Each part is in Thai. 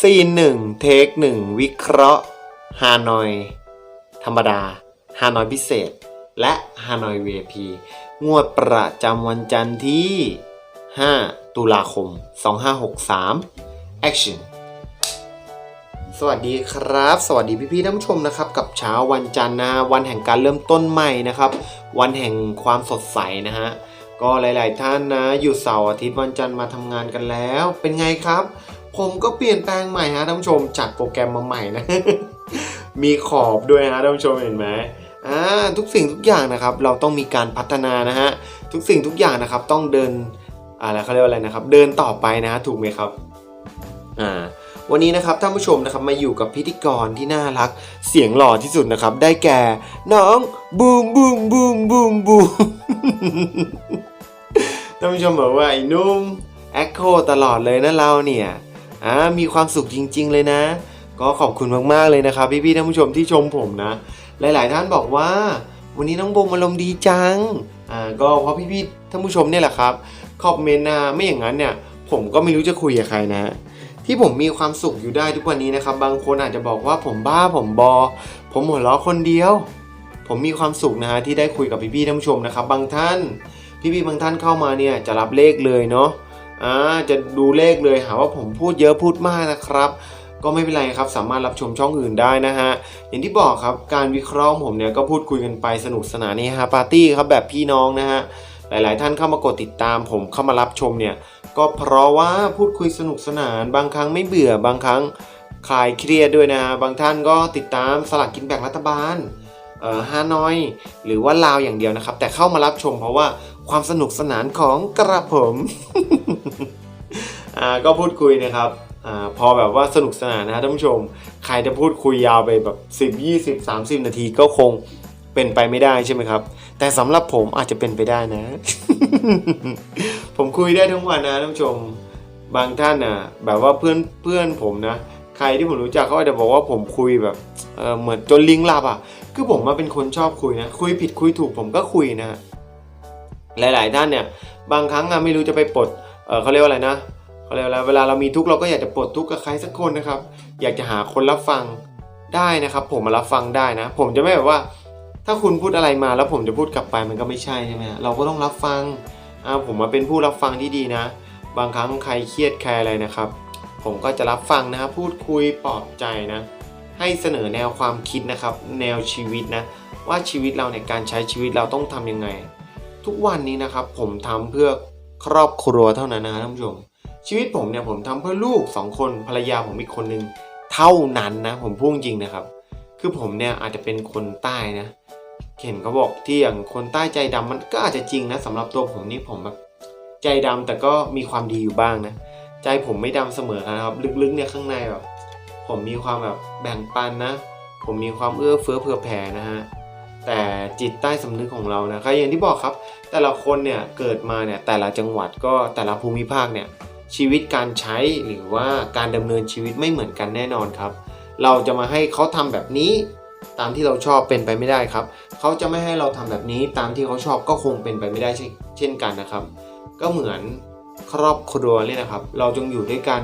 ซีนหนึ่งเทคหนึ่งวิเคราะห์ฮานอย ธรรมดาฮานอยพิเศษ และฮานอย VIP งวดประจำวันจันทร์ที่ 5 ตุลาคม 2563 Action สวัสดีครับ สวัสดีพี่ๆท่านผู้ชมนะครับ กับเช้าวันจันทร์นะฮะวันแห่งการเริ่มต้นใหม่นะครับ วันแห่งความสดใสนะฮะก็หลาย ๆ ท่านนะ อยู่เสาร์อาทิตย์วันจันทร์มาทำงานกันแล้ว เป็นไงครับ ผมก็เปลี่ยนแปลงใหม่ฮะท่านผู้ชมจัดโปรแกรมมาใหม่นะ มีขอบด้วยฮะท่านผู้ชมเห็นไหมอ่าทุกสิ่งทุกอย่างนะครับเราต้องมีการพัฒนานะฮะทุกสิ่งทุกอย่างนะครับต้องเดินอะไรเขาเรียกว่าอะไรนะครับ เดินต่อไปนะฮะถูกไหมครับอ่าวันนี้นะครับท่านผู้ชมนะครับมาอยู่กับพิธีกรที่น่ารักเสียงหล่อที่สุดนะครับ ได้แก่น้องบูมบูมบูมบูมบูมท่านผู้ชมบอกว่าไอ้นุ่มแอคโคตลอดเลยนะเราเนี่ย อ่ามีความสุขจริง ๆ เลยนะ ก็ขอบคุณมากๆเลยนะครับ พี่ๆท่านผู้ชมที่ชมผมนะ หลาย ๆ ท่านบอกว่า วันนี้น้องโบมอารมณ์ดีจังอ่าก็เพราะพี่ๆท่านผู้ชมเนี่ยแหละครับคอมเมนต์นะไม่อย่างนั้นเนี่ย ผมก็ไม่รู้จะคุยกับใครนะที่ผมมีความสุขอยู่ได้ทุกวันนี้นะครับ บางคนอาจจะบอกว่าผมบ้าผมบอ ผมหัวเราะคนเดียว ผมมีความสุขนะฮะที่ได้คุยกับพี่ๆท่านผู้ชมนะครับ บางท่าน พี่ๆบางท่านเข้ามาเนี่ยจะรับเลขเลยเนาะ อ่าจะดูเลขเลยหาว่าผมพูดเยอะพูดมากนะครับ ก็ไม่เป็นไรครับ สามารถรับชมช่องอื่นได้นะฮะอย่างที่บอกครับการวิเคราะห์ผมเนี่ยก็พูดคุยกันไปสนุกสนานนี่ฮะปาร์ตี้ครับแบบพี่น้องนะฮะหลายๆ ท่านเข้ามากดติดตามผมเข้ามารับชมเนี่ยก็เพราะว่าพูดคุยสนุกสนานบางครั้งไม่เบื่อบางครั้งคลายเครียดด้วยนะฮะบางท่านก็ติดตามสลากกินแบ่งรัฐบาลเอ่อฮานอย หรือว่าลาวอย่างเดียวนะครับ แต่เข้ามารับชมเพราะว่า ความสนุกสนานของกระผมก็พูดคุยนะครับอพอแบบว่าสนุกสนานนะท่านผู้ชม ใครจะพูดคุยยาวไปแบบ10 20 30 นาทีก็คงเป็นไปไม่ได้ใช่ไหมครับ แต่สำหรับผมอาจจะเป็นไปได้นะ ผมคุยได้ทั้งวันนะท่านผู้ชมบางท่านนะแบบว่าเพื่อนเพื่อนผมนะ ใครที่ผมรู้จักเขาอาจจะบอกว่าผมคุยแบบเเหมือนจนลิงหลับอะ คือผมมาเป็นคนชอบคุยนะ คุยผิดคุยถูกผมก็คุยนะ หลาย ๆ ท่านเนี่ยบางครั้งอะไม่รู้จะไปปลดเเขาเรียกว่าอะไรนะเขาเรียกว่าอะไรเวลาเรามีทุกข์เราก็อยากจะปลดทุกข์กับใครสักคนนะครับ อยากจะหาคนรับฟังได้นะครับ ผมมารับฟังได้นะ ผมจะไม่แบบว่า ถ้าคุณพูดอะไรมาแล้วผมจะพูดกลับไปมันก็ไม่ใช่ใช่ไหมเราก็ต้องรับฟังอ่าผมมาเป็นผู้รับฟังที่ดีนะ บางครั้งใครเครียดใครอะไรนะครับ ผมก็จะรับฟังนะครับพูดคุยปลอบใจนะ ให้เสนอแนวความคิดนะครับ แนวชีวิตนะ ว่าชีวิตเราในยการใช้ชีวิตเราต้องทำยังไง ทุกวันนี้นะครับผมทำเพื่อครอบครัวเท่านั้นนะครับท่านผู้ชม ชีวิตผมเนี่ยผมทำเพื่อลูกสองคนภรรยาผมอีกคนนึงเท่านั้นนะผมพูดจริงนะครับ คือผมเนี่ยอาจจะเป็นคนใต้นะเห็นเขาบอกที่อย่างคนใต้ใจดำมันก็อาจจะจริงนะสำหรับตัวผมนี่ผมแบบใจดำแต่ก็มีความดีอยู่บ้างนะใจผมไม่ดำเสมอนะครับลึกๆเนี่ยข้างในแบบผมมีความแบบแบ่งปันนะ ผมมีความเอื้อเฟื้อเผื่อแผ่นะฮะ แต่จิตใต้สำนึกของเรานะก็อย่างที่บอกครับ แต่ละคนเนี่ยเกิดมาเนี่ยแต่ละจังหวัดก็แต่ละภูมิภาคเนี่ยชีวิตการใช้หรือว่าการดำเนินชีวิตไม่เหมือนกันแน่นอนครับ เราจะมาให้เขาทำแบบนี้ ตามที่เราชอบเป็นไปไม่ได้ครับเขาจะไม่ให้เราทำแบบนี้ตามที่เขาชอบก็คงเป็นไปไม่ได้เช่นเช่นกันนะครับ ก็เหมือนครอบครัวเนี่ยนะครับ เราจงอยู่ด้วยกัน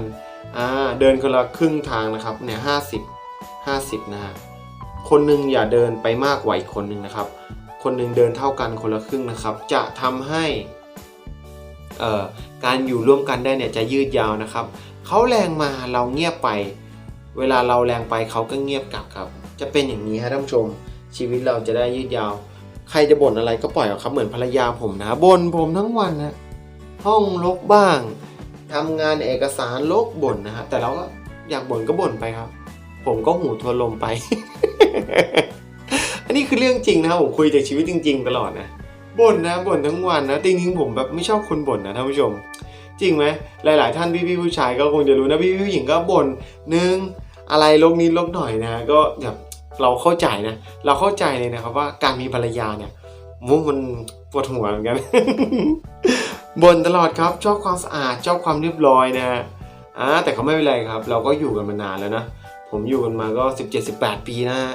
เดินคนละครึ่งทางนะครับเนี่ยห้าสิบห้าสิบนะฮะ คนหนึ่งอย่าเดินไปมากกว่าอีกคนหนึ่งนะครับ คนหนึ่งเดินเท่ากันคนละครึ่งนะครับ จะทำให้การอยู่ร่วมกันได้เนี่ยจะยืดยาวนะครับ เขาแรงมาเราเงียบไป เวลาเราแรงไปเขาก็เงียบกลับครับ จะเป็นอย่างนี้ฮะท่านผู้ชม ชีวิตเราจะได้ยืดยาว ใครจะบ่นอะไรก็ปล่อยเอาครับเหมือนภรรยาผมนะบ่นผมทั้งวันนะห้องรกบ้างทำงานเอกสารรกบ่นนะฮะแต่เราก็อยากบ่นก็บ่นไปครับ ผมก็หูทวนลมไป อันนี้คือเรื่องจริงนะผมคุยจากชีวิตจริง ๆ ตลอดนะบ่นนะบ่นทั้งวันนะจริงๆผมแบบไม่ชอบคนบ่นนะท่านผู้ชม จริงไหมหลาย ๆ ท่านพี่ๆผู้ชายก็คงจะรู้นะพี่ๆผู้หญิงก็บ่นนึ่งอะไรลกนิดลกหน่อยนะ ก็แบบเราเข้าใจนะ เราเข้าใจเลยนะครับว่าการมีภรรยาเนี่ยมุมันปวดหัวเหมือนกันบ่นตลอดครับชอบความสะอาดชอบความเรียบร้อยนะฮะอ่าแต่เขาไม่เป็นไรครับ เราก็อยู่กันมานานแล้วนะ ผมอยู่กันมาก็ 17-18 ปีนะฮะ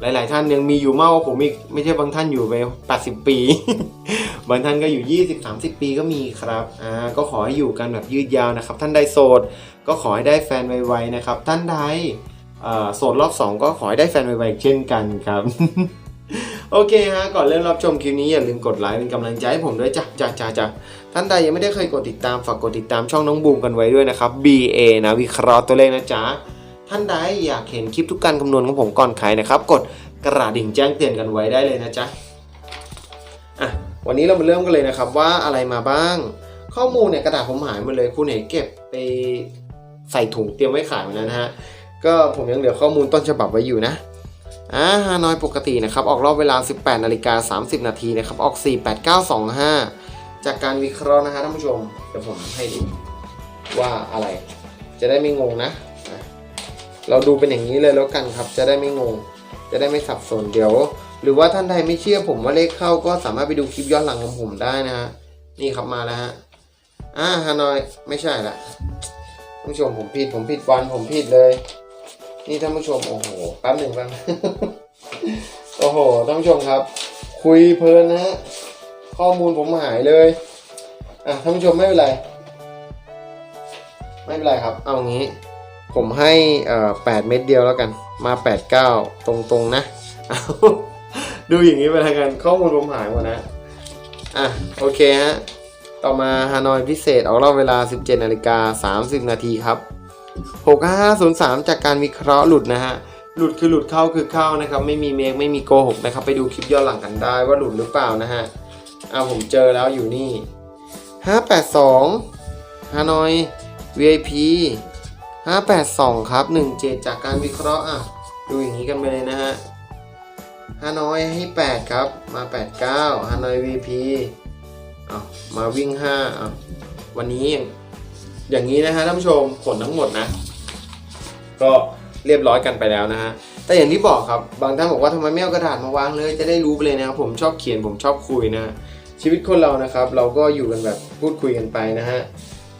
หลาย ๆ ท่านยังมีอยู่มากกว่าผมอีกไม่ใช่บางท่านอยู่ไป 80 ปี บางท่านก็อยู่ 20-30 ปีก็มีครับอ่าก็ขอให้อยู่กันแบบยืดยาวนะครับ ท่านใดโสดก็ขอให้ได้แฟนไวๆนะครับ ท่านใดโสดรอบ 2 ก็ขอให้ได้แฟนไวๆเช่นกันครับโอเคฮะก่อนเริ่มรับชมคลิปนี้อย่าลืมกดไลค์เป็นกำลังใจให้ผมด้วยจ้ะจ้ะจ้ะจ้ะท่านใดยังไม่ได้เคยกดติดตามฝากกดติดตามช่องน้องบูมกันไว้ด้วยนะครับ BA นะวิเคราะห์ตัวเลขนะจ๊ะ ท่านใดอยากเห็นคลิปทุกการคำนวณของผมก่อนใครนะครับ กดกระดิ่งแจ้งเตือนกันไว้ได้เลยนะจ๊ะอะวันนี้เรามาเริ่มกันเลยนะครับว่าอะไรมาบ้าง ข้อมูลเนี่ยกระดาษผมหายหมดเลยคุณเห็นเก็บไปใส่ถุงเตรียมไว้ขายไว้แล้วนะฮะก็ผมยังเหลือข้อมูลต้นฉบับไว้อยู่นะอ่าฮานอยปกตินะครับออกรอบเวลา 18นาฬิกา30 นาทีนะครับออก 48925 จากการวิเคราะห์นะฮะท่านผู้ชมเดี๋ยวผมให้ดูว่าอะไร จะได้ไม่งงนะ เราดูเป็นอย่างนี้เลยแล้วกันครับ จะได้ไม่งง จะได้ไม่สับสนเดี๋ยว หรือว่าท่านใดไม่เชื่อผมว่าเลขเข้าก็สามารถไปดูคลิปย้อนหลังของผมได้นะฮะนี่ครับมาแล้วฮะอ่าฮานอยไม่ใช่ละท่านผู้ชมผมผิดผมผิดวันผมผิดเลย นี่ท่านผู้ชมโอ้โหแป๊บหนึ่งแป๊บโอ้โหท่านผู้ชมครับ คุยเพลินนะฮะข้อมูลผมหายเลยอะท่านผู้ชมไม่เป็นไร ไม่เป็นไรครับ เอางี้ ผมให้แปดเม็ดเดียวแล้วกัน มาแปดเก้าตรงๆนะเอาดูอย่างนี้ไปแล้วกัน ข้อมูลผมหายหมดนะ อะ โอเคฮะ ต่อมาฮานอยพิเศษออกรอบเวลา 17นาฬิกา30 นาทีครับ 6503 จากการวิเคราะห์หลุดนะฮะ หลุดคือหลุดเข้าคือเข้านะครับ ไม่มีเมกไม่มีโกหกนะครับ ไปดูคลิปย้อนหลังกันได้ว่าหลุดหรือเปล่านะฮะเอาผมเจอแล้วอยู่นี่ 582ฮานอย VIP 582 ครับ 17 จากการวิเคราะห์อะดูอย่างนี้กันไปเลยนะฮะฮานอยให้ 8 ครับ มา 89ฮานอย VP เอามาวิ่ง5อะวันนี้ อย่างนี้นะฮะท่านผู้ชมผลทั้งหมดนะ ก็เรียบร้อยกันไปแล้วนะฮะ แต่อย่างที่บอกครับ บางท่านบอกว่าทำไมไม่เอากระดาษมาวางเลย จะได้รู้ไปเลยนะครับ ผมชอบเขียน ผมชอบคุยนะ ชีวิตคนเรานะครับ เราก็อยู่กันแบบพูดคุยกันไปนะฮะ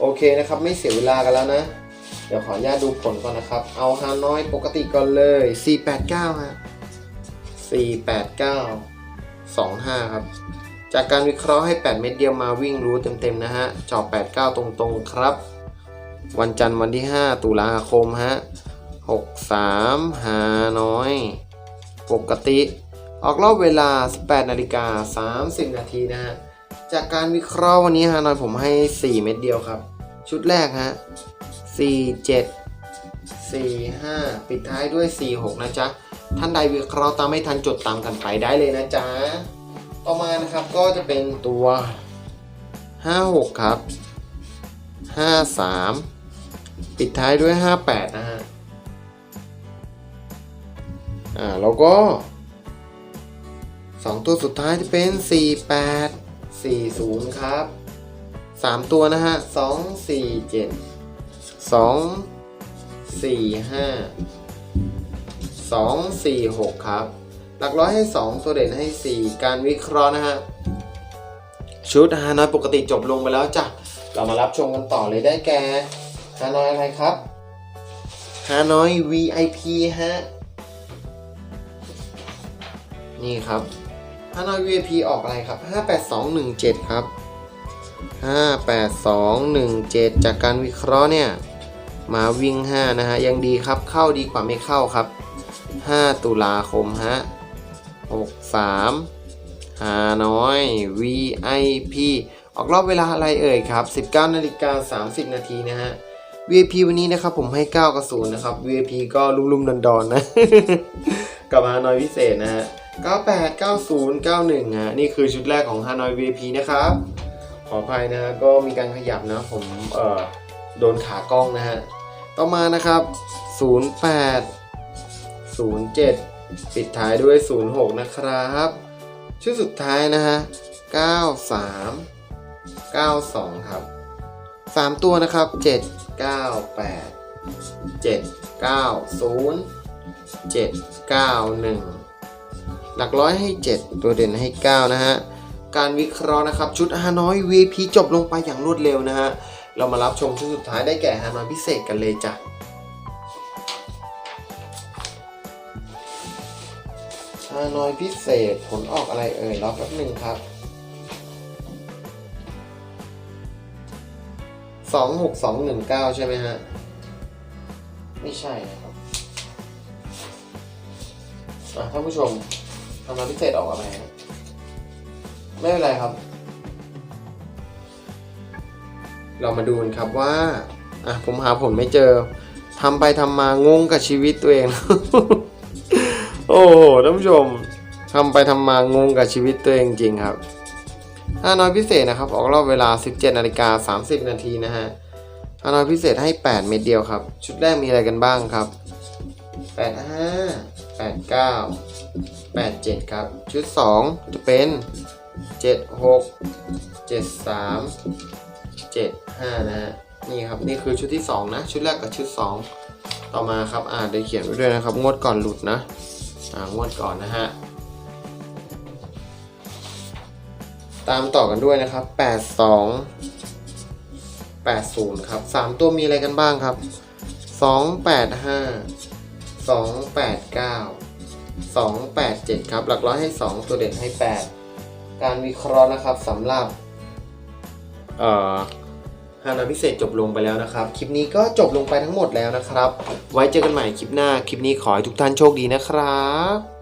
โอเคนะครับ ไม่เสียเวลากันแล้วนะ ดี๋ยวขออนุญาตดูผลก่อนนะครับ เอาฮานอยปกติก่อนเลย 489ฮะ489 25 ครับ จากการวิเคราะห์ให้ 8 เม็ดเดียวมาวิ่งรู้เต็มๆ นะฮะจอบ89 ตรงๆ ครับ วันจันทร์วันที่ 5 ตุลาคมฮะ 63 หาน้อย ปกติ ออกรอบเวลา 18นาฬิกา30 นาทีนะฮะ จากการวิเคราะห์วันนี้ฮานอยผมให้ 4 เม็ดเดียวครับ ชุดแรกฮะ 4 7 4 5 ปิดท้ายด้วย 4 6 นะจ๊ะ ท่านใดวิเคราะห์ตามไม่ทันจดตามกันไปได้เลยนะจ๊ะ ต่อมานะครับก็จะเป็นตัว 56 ครับ 53 ปิดท้ายด้วย 58 นะฮะ อ่า แล้วก็ 2 ตัวสุดท้ายจะเป็น 48 40 ครับ 3 ตัวนะฮะ 2 4 7 2 4 5 2 4 6ครับ หลักร้อยให้2ตัวเด่นให้4การวิเคราะห์นะฮะชุดฮานอยปกติจบลงไปแล้วจ้ะ เรามารับชมกันต่อเลยได้แก่ฮานอยอะไรครับฮานอย VIP ฮะ นี่ครับฮานอย VIP ออกอะไรครับ 58217 ครับ 58217 จากการวิเคราะห์เนี่ย มาวิ่ง 5 นะฮะ ยังดีครับเข้าดีกว่าไม่เข้าครับ 5 ตุลาคมฮะ 63 หาน้อย VIP ออกรอบเวลาอะไรเอ่ยครับ 19นาฬิกา30 นาทีนะฮะ VIP วันนี้นะครับผมให้ 9 กับ0นะครับ VIP ก็ลุ่มๆดอนๆนะกับฮานอยพิเศษนะฮะ 98 90 91 ฮะ นี่คือชุดแรกของฮานอย VIP นะครับ ขออภัยนะฮะก็มีการขยับนะผมเอ่อ โดนขากล้องนะฮะ ต่อมานะครับ 08 07 ปิดท้ายด้วย 06 นะครับชุดสุดท้ายนะฮะ 93 92 ครับ 3 ตัวนะครับ 7 9 8 7 9 0 7 9 1 หลักร้อยให้ 7 ตัวเด่นให้ 9 นะฮะ การวิเคราะห์นะครับ ชุดฮานอย VP จบลงไปอย่างรวดเร็วนะฮะ เรามารับชมชุดสุดท้ายได้แก่ฮานอยพิเศษกันเลยจ้ะฮานอยพิเศษผลออกอะไรเอ่ยรอแป๊บหนึ่งครับ 26219 ใช่ไหมฮะ ไม่ใช่นะครับท่านผู้ชมฮานอยพิเศษออกอะไรฮะไม่เป็นไรครับ เรามาดูกันครับว่าอะผมหาผลไม่เจอทำไปทำมางงกับชีวิตตัวเอง โอ้โหท่านผู้ชมทำไปทำมางงกับชีวิตตัวเองจริงครับฮานอยพิเศษนะครับ ออกรอบเวลา 17นาฬิกา30 นาทีนะฮะฮานอยพิเศษให้ 8 เม็ดเดียวครับ ชุดแรกมีอะไรกันบ้างครับ 85 89 87 ครับ ชุด 2 จะเป็น 76 73 75 นะฮะ นี่ครับ นี่คือชุดที่ 2 นะ ชุดแรกกับชุด 2 ต่อมาครับ อ่าเดี๋ยวเขียนไว้ด้วยนะครับ งวดก่อนหลุดนะ อ่างวดก่อนนะฮะ ตามต่อกันด้วยนะครับ 82 80 ครับ 3 ตัวมีอะไรกันบ้างครับ 285 289 287 ครับ หลักร้อยให้ 2 ตัวเด่นให้ 8 การวิเคราะห์นะครับสำหรับ เอ่อ ฮานาพิเศษจบลงไปแล้วนะครับ คลิปนี้ก็จบลงไปทั้งหมดแล้วนะครับ ไว้เจอกันใหม่คลิปหน้า คลิปนี้ขอให้ทุกท่านโชคดีนะครับ